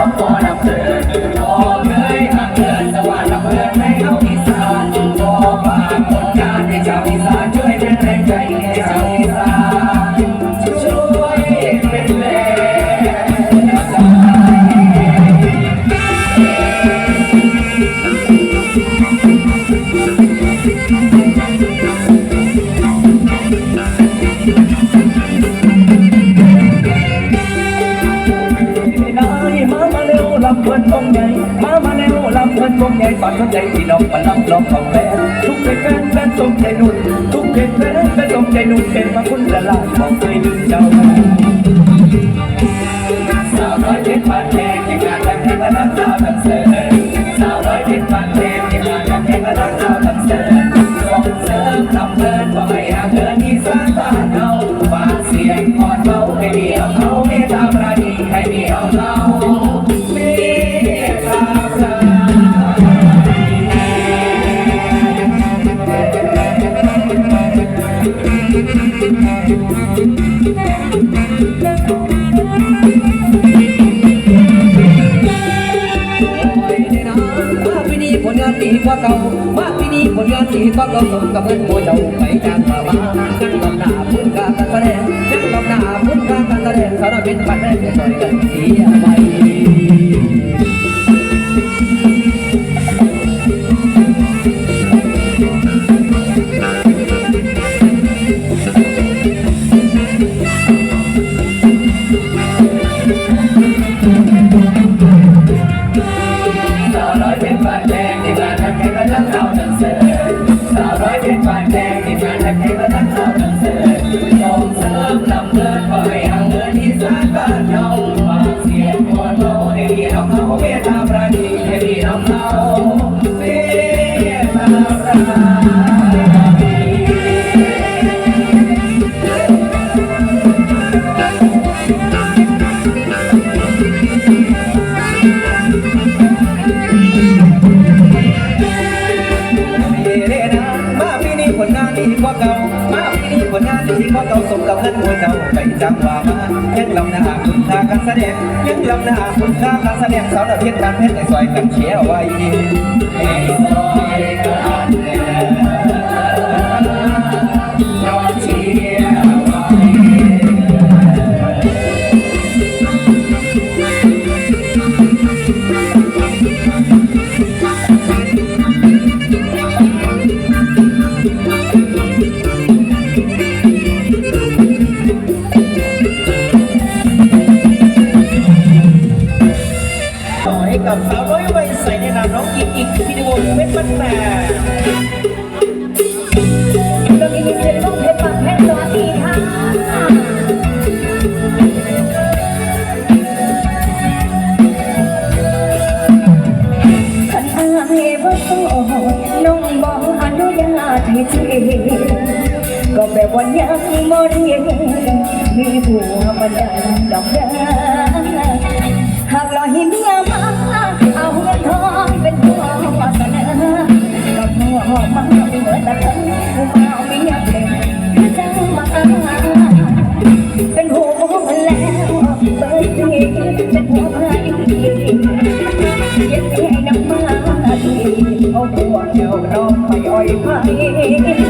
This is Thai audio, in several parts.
I'm gonna เข้าใจที่น้องมาลองลองของแฟนทุกเพลงแฟนแฟนสมใจนุ่นทุกเพลงแฟนแฟนสมใจนุ่นเป็นมาคุณละลาของเคยดึงเจ้า ดีกว่าเก่ามาปีนี้ผลงานดีก็ลองสมกับเพื่นโมเจาไปจ้างมาบ้างกันลำหน้าพุ่นกาการแสดงกันลำหน้าพุ่นกาการแสดงสารเป็นปันแรกจะต่อยกันเสียไป สดงยังลำหน้าคุณค่าการแสดงสาวดอวเทียนการเพชรในสวยกันเชียวไว้ให้ซอยกัน ยังมนยังมีหัวมันดังดอกยาหากลอยหินยมาเอาเงินทองเป็นหัววาสนากับหัวมันเหมือนตะกันเอาไม่ยับเลยจังมาเป็นหัวมันแล้วเบิดดีเป็นหัวใครยังแค่น้ำมาดีเอาหัวเจ้าดอกไปอ่อยไป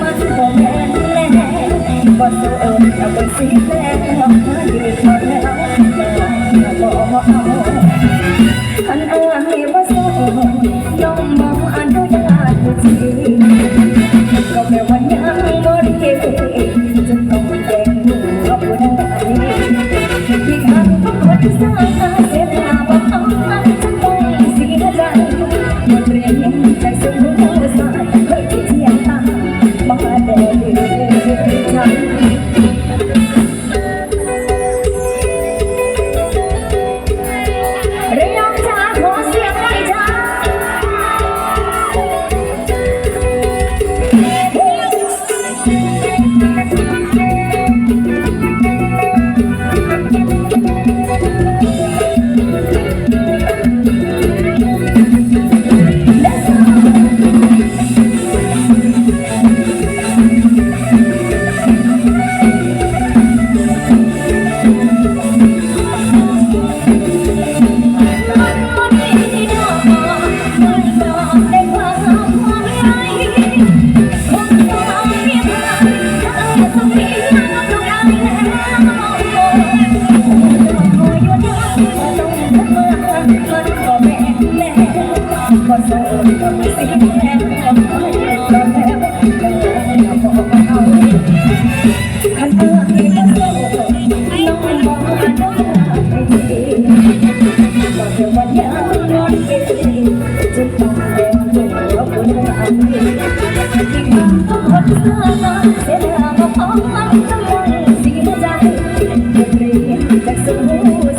มาสิบ่แม่นแน่บ่โซเอิ้นเอาไปสิแล้วมาดีมาแล้วมาบ่เอาอันอ้ยบ่โซยอมบ่อนุญาตสิก็แม่ว่ายังบ่ได้จะต้องแย่งลูกเนาไปได้ที่ทางก็บ่ดสั้น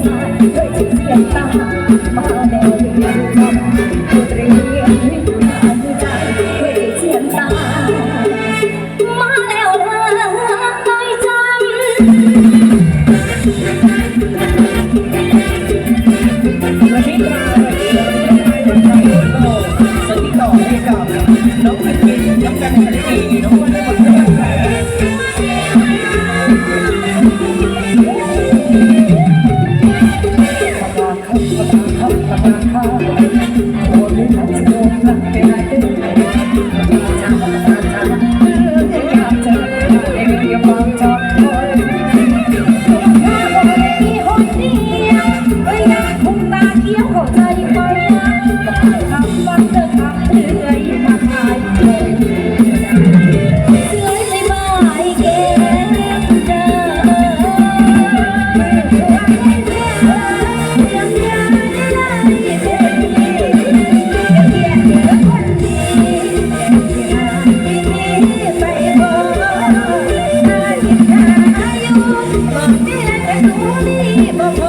สายด้ยเสียงตามาแนว Yeah. Keep